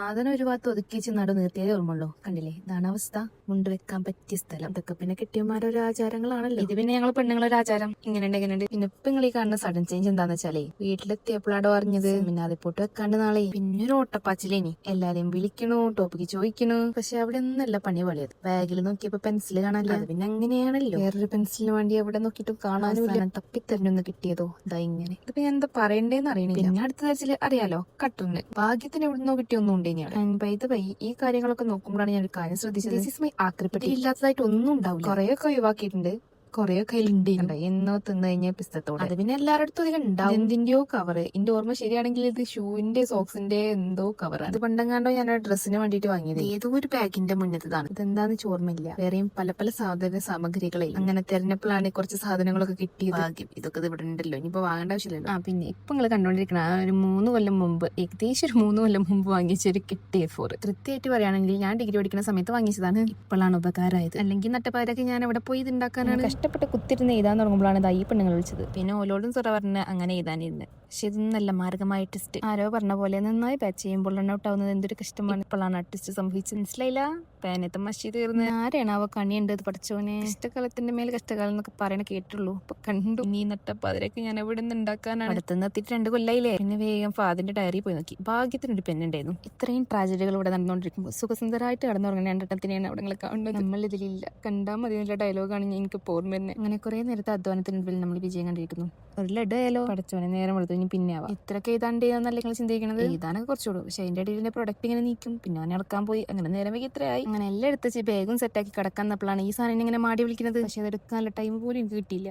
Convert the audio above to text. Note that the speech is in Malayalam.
സാധനം ഒരു ഭാഗത്ത് ഒതുക്കി വെച്ച് നടു നിർത്തിയതേ ഓർമ്മയുള്ളൂ. കണ്ടില്ലേ? ഇതാണ് അവസ്ഥ. മുണ്ട് വെക്കാൻ പറ്റിയ സ്ഥലം. ഇതൊക്കെ പിന്നെ കെട്ടിയന്മാരുടെ ഒരു ആചാരങ്ങളാണല്ലോ. ഇത് പിന്നെ ഞങ്ങൾ പെണ്ണുങ്ങളൊരു ആചാരം. ഇങ്ങനെയുണ്ട് ഇങ്ങനെയുണ്ട്. പിന്നെ ഇപ്പൊ നിങ്ങൾ ഈ കാണുന്ന സഡൻ ചേഞ്ച് എന്താന്ന് വെച്ചാലേ വീട്ടിലെത്തിയപ്പോഴാടോ അറിഞ്ഞത്? പിന്നെ അതിപ്പോട്ട് വെക്കാണ്ട് നാളെ. പിന്നെ ഒരു ഓട്ടപ്പാച്ചിലേനി. എല്ലാരെയും വിളിക്കണു ടോപ്പിക്ക് ചോദിക്കണു. പക്ഷെ അവിടെ ഒന്നല്ല പണി പോലെയത് ബാഗിൽ നോക്കിയപ്പോ പെൻസിൽ കാണാനില്ല. പിന്നെ അങ്ങനെയാണല്ലോ. വേറൊരു പെൻസിലിന് വേണ്ടി അവിടെ നോക്കിയിട്ടും കാണാനില്ല തപ്പിത്തരഞ്ഞൊന്ന് കിട്ടിയതോ? ഇതാ ഇങ്ങനെ. ഇതിപ്പോ ഞാൻ എന്താ പറയണ്ടേന്ന് അറിയണില്ല. പിന്നെ അടുത്ത തരത്തിൽ അറിയാലോ കട്ടുണ്ട് ഭാഗ്യത്തിന് എവിടുന്നോ കിട്ടിയൊന്നും ഉണ്ട് ബൈ ദ പൈ ഈ കാര്യങ്ങളൊക്കെ നോക്കുമ്പോഴാണ് ഞാൻ ഒരു കാര്യം ശ്രദ്ധിച്ചത്. ദിസ് ഇസ് മൈ ആക്രിപ്പെട്ടി. ഇല്ലാത്തതായിട്ട് ഒന്നും ഉണ്ടാവില്ല. കുറെയൊക്കെ ഒഴിവാക്കിയിട്ടുണ്ട്. കുറെയൊക്കെ കയ്യിലുണ്ട് എന്നോ തിന്നു കഴിഞ്ഞ പിസ്തത്തോടെ. അത് പിന്നെ എല്ലാവരുടെ അധികം ഉണ്ടാവും എന്തിന്റെയോ കവർ എന്റെ ഓർമ്മ ശരിയാണെങ്കിൽ ഇത് ഷൂവിന്റെ സോക്സിന്റെ എന്തോ കവർ അത് പണ്ടെങ്ങാണ്ടോ ഞാൻ ഡ്രസ്സിന് വേണ്ടിട്ട് വാങ്ങിയത്. ഏതോ ഒരു പാക്കിന്റെ മുന്നത്തതാണ്. ഇതെന്താന്ന് ചോർമ്മയില്ല വേറെയും പല പല സാധന സാമഗ്രികളെ. അങ്ങനെ തെരഞ്ഞപ്പോഴാണ് കുറച്ച് സാധനങ്ങളൊക്കെ കിട്ടിയത്. ഭാഗ്യം. ഇതൊക്കെ ഇത് ഇവിടെ ഉണ്ടല്ലോ ഇനിയിപ്പോ വാങ്ങേണ്ട ആവശ്യമില്ലല്ലോ. ആ പിന്നെ ഇപ്പൊ നിങ്ങൾ കണ്ടോണ്ടിരിക്കണ ഒരു മൂന്ന് കൊല്ലം മുമ്പ് ഏകദേശം ഒരു മൂന്ന് കൊല്ലം മുമ്പ് വാങ്ങിച്ച ഒരു കിട്ടിയ ഫോർ കൃത്യമായിട്ട് പറയുകയാണെങ്കിൽ ഞാൻ ഡിഗ്രി പഠിക്കുന്ന സമയത്ത് വാങ്ങിച്ചതാണ്. ഇപ്പോഴാണ് ഉപകാരമായത് അല്ലെങ്കിൽ നട്ടപ്പാരൊക്കെ ഞാൻ അവിടെ പോയി ഇത് ഉണ്ടാക്കാനാണ് കഷ്ടപ്പെട്ട് കുത്തിരുന്ന് എഴുതാൻ തുടങ്ങുമ്പോഴാണ് ഇതായി ഈ പെണ്ണുങ്ങൾ വിളിച്ചത്. പിന്നെ ഓലോടും സുറ പറഞ്ഞ് അങ്ങനെ എഴുതാനിരുന്നത് പക്ഷെ ഇതൊന്നല്ല മാർഗമായ ടെസ്റ്റ് ആരോ പറഞ്ഞ പോലെ നന്നായി പാച്ച് ചെയ്യുമ്പോൾ ഔട്ട് ആവുന്നത് എന്തൊരു കഷ്ടമാണ്. ഇപ്പോഴാണ് ആ ടെസ്റ്റ് സംഭവിച്ചത്. മനസ്സിലായില്ല? പേനത്തെ മഷി തീർന്ന് ആരാണ് അവ കണിയുണ്ട് അത് പഠിച്ചോനെ കഷ്ടകാലത്തിന്റെ മേൽ കഷ്ടകാലം എന്നൊക്കെ പറയണ കേട്ടുള്ളൂ അപ്പൊ കണ്ടു. നീ നട്ടപ്പ അതിലേക്ക് ഞാൻ എവിടെ നിന്ന് ഉണ്ടാക്കാനാണ്? അടുത്ത് നിർത്തിയിട്ട് രണ്ട് കൊല്ലായില്ലേ? പിന്നെ വേഗം ഫാദിന്റെ ഡയറി പോയി നോക്കി. ഭാഗ്യത്തിനൊരു പെണ്ണുണ്ടായിരുന്നു ഇത്രയും ട്രാജഡികൾ ഇവിടെ നടന്നുകൊണ്ടിരിക്കുമ്പോൾ സുഖസുന്ദരമായിട്ട് കടന്നുറങ്ങുന്ന രണ്ടെണ്ണത്തിനെയാണ് അവിടെ കാണുന്നത്. നമ്മൾ ഇതിലില്ല കണ്ടാൽ മതി എന്നുള്ള ഡയലോഗാണ് എനിക്ക് ഓർമ്മ തന്നെ അങ്ങനെ കുറെ നേരത്തെ അധ്വാനത്തിനുള്ളിൽ നമ്മൾ വിജയം കണ്ടിരിക്കുന്നു. ഒരു ലഡ് ആയാലോ പഠിച്ചോനെ നേരം എടുത്തു ഇനി പിന്നെ ആവാം. ഇത്രയൊക്കെ എഴുതാണ്ട് എന്നല്ല നിങ്ങൾ ചിന്തിക്കുന്നത് എഴുതാനൊക്കെ കുറച്ചുകൂടും പക്ഷേ അതിന്റെ ഇടയിൽ പ്രൊഡക്റ്റ് ഇങ്ങനെ നീക്കും പിന്നെ അവനെ ഇറക്കാൻ പോയി അങ്ങനെ നേരം വൈകി ഇത്രയായി. അങ്ങനെ എല്ലാം എടുത്ത് ബാഗും സെറ്റാക്കി കിടക്കാൻ നപ്പോഴാണ് ഈ സാധനം ഇങ്ങനെ മാടി വിളിക്കുന്നത്. പക്ഷേ അത് എടുക്കാനുള്ള ടൈം പോലും എനിക്ക് കിട്ടിയില്ല.